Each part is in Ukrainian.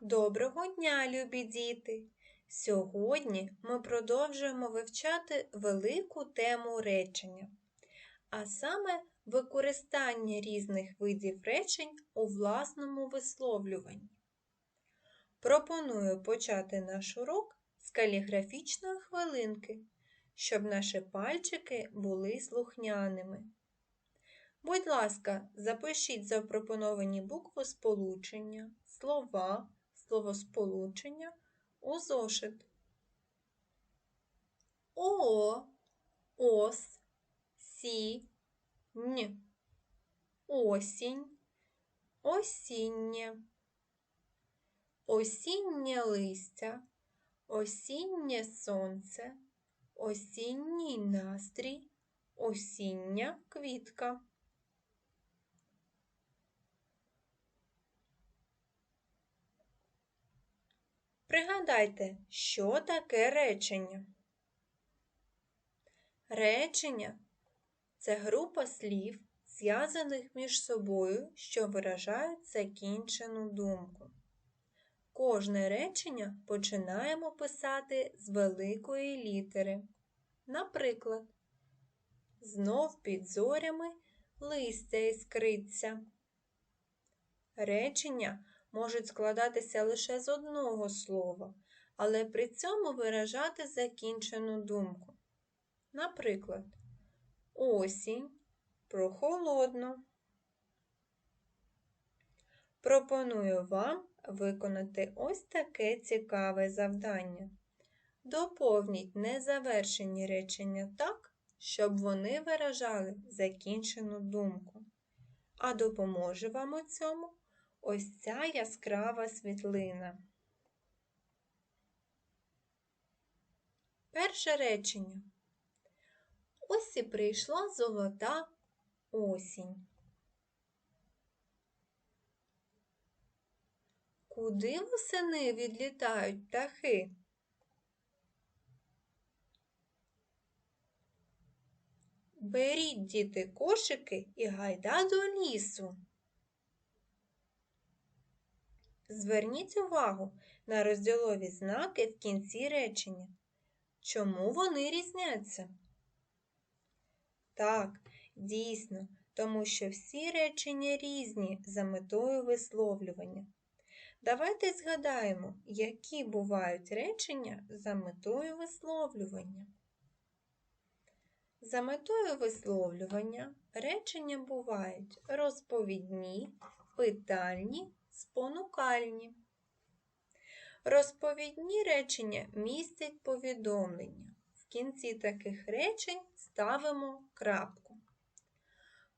Доброго дня, любі діти! Сьогодні ми продовжуємо вивчати велику тему речення, а саме використання різних видів речень у власному висловлюванні. Пропоную почати наш урок з каліграфічної хвилинки, щоб наші пальчики були слухняними. Будь ласка, запишіть запропоновані букви сполучення, слова, словосполучення у зошит. О, ос, сі, н, осінь, осіннє, осіннє листя, осіннє сонце, осінній настрій, осіння квітка. Пригадайте, що таке речення. Речення це група слів, зв'язаних між собою, що виражають закінчену думку. Кожне речення починаємо писати з великої літери. Наприклад, знов під зорями листя іскриться. Речення можуть складатися лише з одного слова, але при цьому виражати закінчену думку. Наприклад, осінь прохолодно. Пропоную вам виконати ось таке цікаве завдання. Доповніть незавершені речення так, щоб вони виражали закінчену думку. А допоможе вам у цьому ось ця яскрава світлина. Перше речення. Ось і прийшла золота осінь. Куди восени відлітають птахи? Беріть діти кошики і гайда до лісу. Зверніть увагу на розділові знаки в кінці речення. Чому вони різняться? Так, дійсно, тому що всі речення різні за метою висловлювання. Давайте згадаємо, які бувають речення за метою висловлювання. За метою висловлювання речення бувають розповідні, питальні спонукальні. Розповідні речення містять повідомлення. В кінці таких речень ставимо крапку.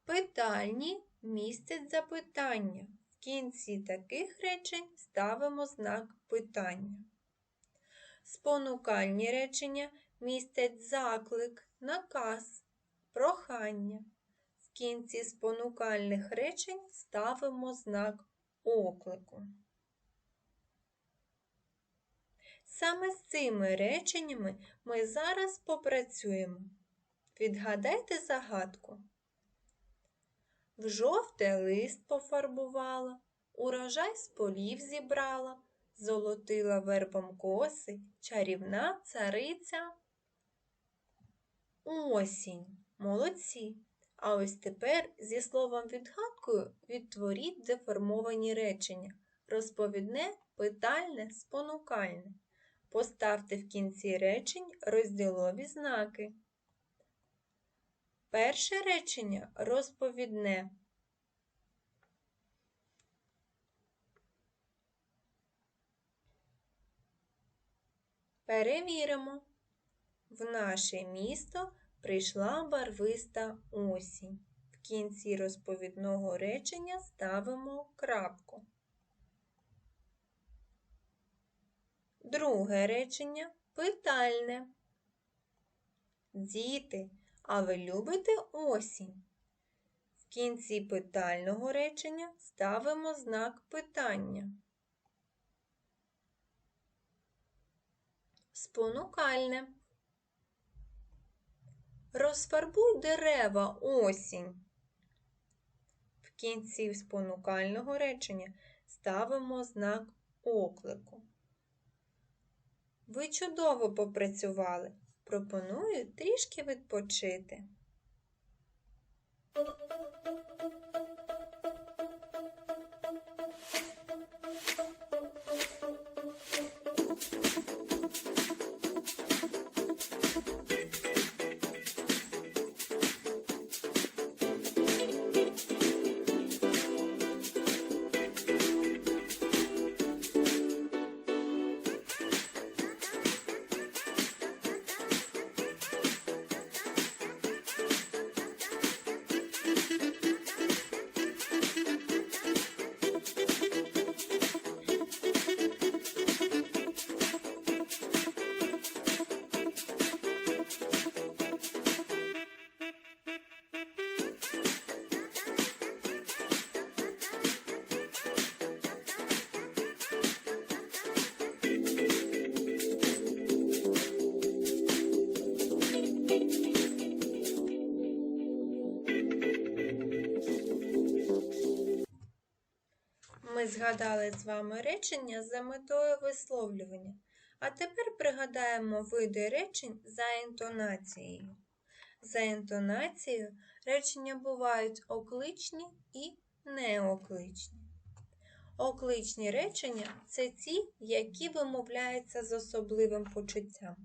Питальні містять запитання. В кінці таких речень ставимо знак питання. Спонукальні речення містять заклик, наказ, прохання. В кінці спонукальних речень ставимо знак оклику. Саме з цими реченнями ми зараз попрацюємо. Відгадайте загадку. В жовте лист пофарбувала, урожай з полів зібрала, золотила вербом коси, чарівна цариця. Осінь. Молодці. А ось тепер зі словом відгадкою відтворіть деформовані речення. Розповідне, питальне, спонукальне. Поставте в кінці речень розділові знаки. Перше речення розповідне. Перевіримо. В наше місто прийшла барвиста осінь. В кінці розповідного речення ставимо крапку. Друге речення питальне. Діти, а ви любите осінь? В кінці питального речення ставимо знак питання. Спонукальне. Розфарбуй дерева осінь. В кінці спонукального речення ставимо знак оклику. Ви чудово попрацювали. Пропоную трішки відпочити. Ми згадали з вами речення за метою висловлювання. А тепер пригадаємо види речень за інтонацією. За інтонацією речення бувають окличні і неокличні. Окличні речення це ті, які вимовляються з особливим почуттям.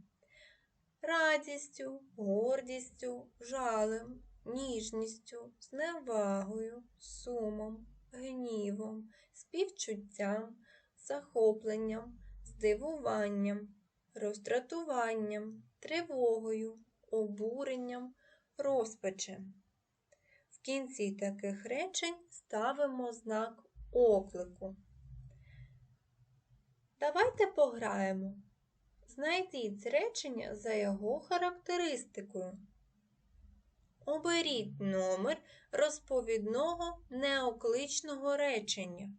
Радістю, гордістю, жалем, ніжністю, зневагою, сумом, гнівом, співчуттям, захопленням, здивуванням, роздратуванням, тривогою, обуренням, розпачем. В кінці таких речень ставимо знак оклику. Давайте пограємо. Знайдіть речення за його характеристикою. Оберіть номер розповідного неокличного речення.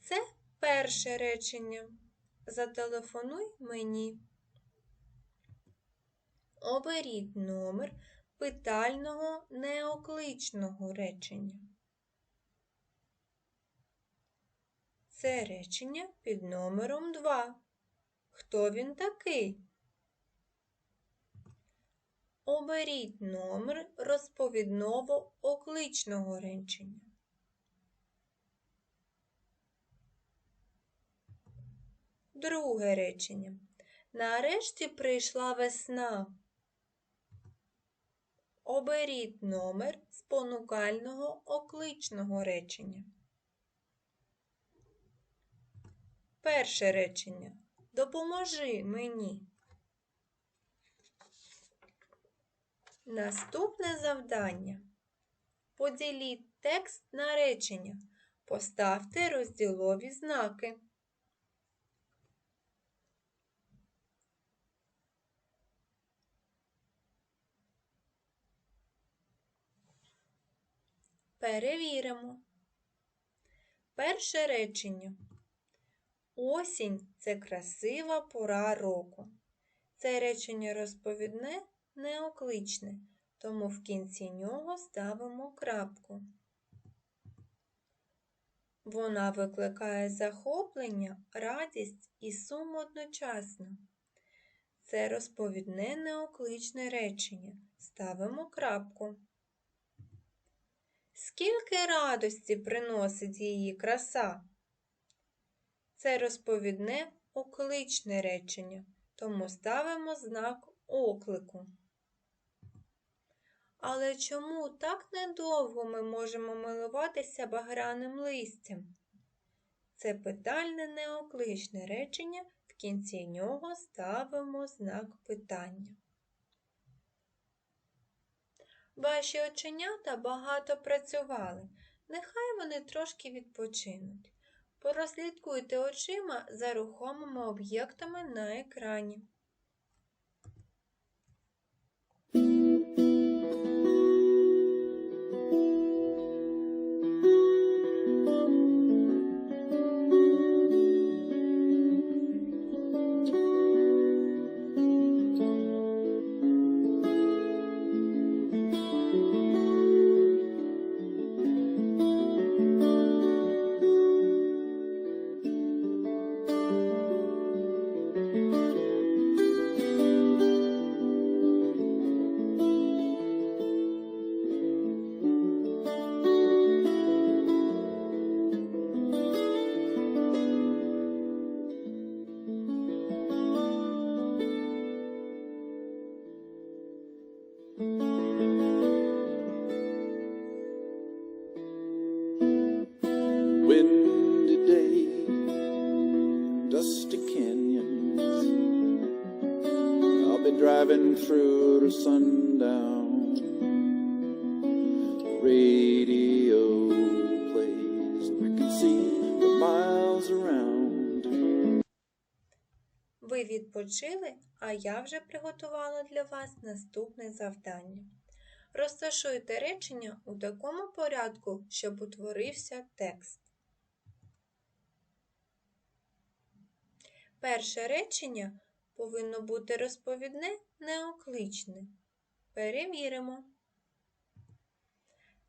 Це перше речення. Зателефонуй мені. Оберіть номер питального неокличного речення. Це речення під номером 2. Хто він такий? Оберіть номер розповідного окличного речення. Друге речення. Нарешті прийшла весна. Оберіть номер спонукального окличного речення. Перше речення. Допоможи мені. Наступне завдання. Поділіть текст на речення. Поставте розділові знаки. Перевіримо. Перше речення. Осінь це красива пора року. Це речення розповідне, неокличне, тому в кінці нього ставимо крапку. Вона викликає захоплення, радість і сум одночасно. Це розповідне неокличне речення. Ставимо крапку. Скільки радості приносить її краса? Це розповідне окличне речення, тому ставимо знак оклику. Але чому так недовго ми можемо милуватися багряним листям? Це питальне неокличне речення, в кінці нього ставимо знак питання. Ваші оченята багато працювали, нехай вони трошки відпочинуть. Порослідкуйте очима за рухомими об'єктами на екрані. Sundown. Radio plays, I can see for miles around. Ви відпочили, а я вже приготувала для вас наступне завдання. Розташуйте речення у такому порядку, щоб утворився текст. Перше речення повинно бути розповідне, неокличне. Перевіримо.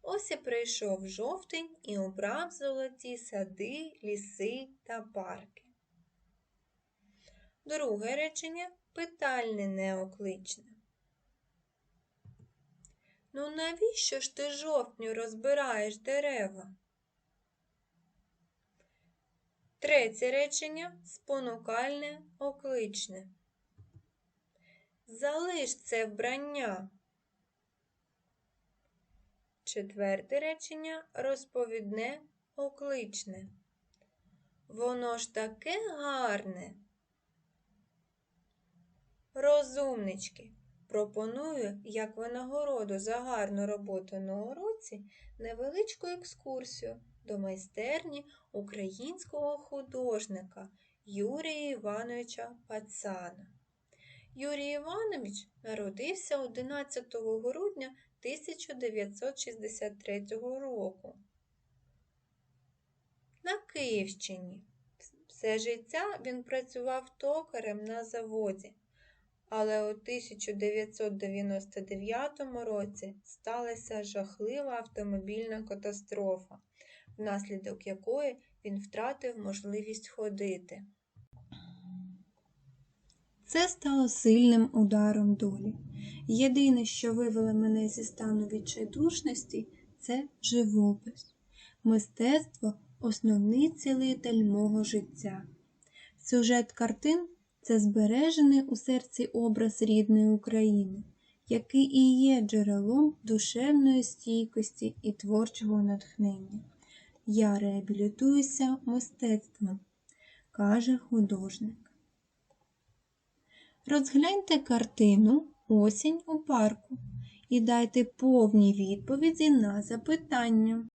Ось і прийшов жовтень і обрав золоті сади, ліси та парки. Друге речення питальне неокличне. Ну навіщо ж ти жовтню розбираєш дерева? Третє речення спонукальне окличне. Залиш це вбрання. Четверте речення розповідне окличне. Воно ж таке гарне. Розумнички, пропоную як винагороду за гарну роботу на уроці невеличку екскурсію до майстерні українського художника Юрія Івановича Пацана. Юрій Іванович народився 11 грудня 1963 року на Київщині. Все життя він працював токарем на заводі, але у 1999 році сталася жахлива автомобільна катастрофа, внаслідок якої він втратив можливість ходити. Це стало сильним ударом долі. Єдине, що вивело мене зі стану відчайдушності, це живопис. Мистецтво основний цілитель мого життя. Сюжет картин це збережений у серці образ рідної України, який і є джерелом душевної стійкості і творчого натхнення. Я реабілітуюся мистецтвом, каже художник. Розгляньте картину Осінь у парку і дайте повні відповіді на запитання.